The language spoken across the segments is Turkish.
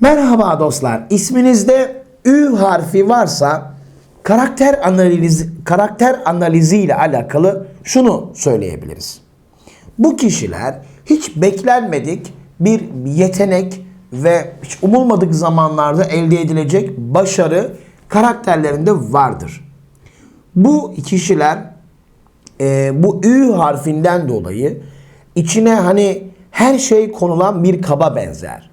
Merhaba dostlar. İsminizde Ü harfi varsa karakter analizi karakter analizi ile alakalı şunu söyleyebiliriz. Bu kişiler hiç beklenmedik bir yetenek ve hiç umulmadık zamanlarda elde edilecek başarı karakterlerinde vardır. Bu kişiler e, bu Ü harfinden dolayı içine hani her şey konulan bir kaba benzer.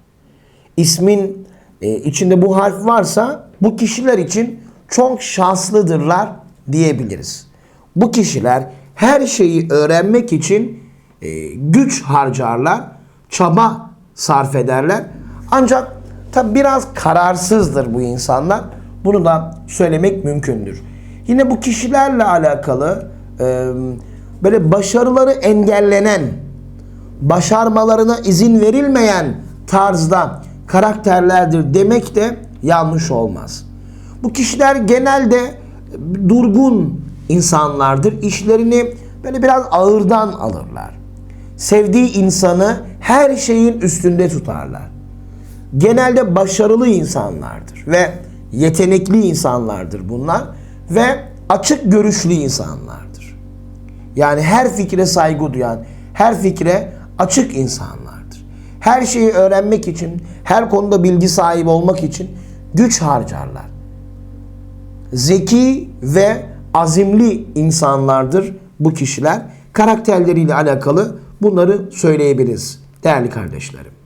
İsmin e, içinde bu harf varsa bu kişiler için çok şanslıdırlar diyebiliriz. Bu kişiler her şeyi öğrenmek için e, güç harcarlar, çaba sarf ederler. Ancak tabi biraz kararsızdır bu insanlar. Bunu da söylemek mümkündür. Yine bu kişilerle alakalı e, böyle başarıları engellenen, başarmalarına izin verilmeyen tarzda karakterlerdir demek de yanlış olmaz. Bu kişiler genelde durgun insanlardır. İşlerini böyle biraz ağırdan alırlar. Sevdiği insanı her şeyin üstünde tutarlar. Genelde başarılı insanlardır ve yetenekli insanlardır bunlar ve açık görüşlü insanlardır. Yani her fikre saygı duyan, her fikre açık insanlardır. Her şeyi öğrenmek için, her konuda bilgi sahibi olmak için güç harcarlar. Zeki ve azimli insanlardır bu kişiler. Karakterleriyle alakalı bunları söyleyebiliriz değerli kardeşlerim.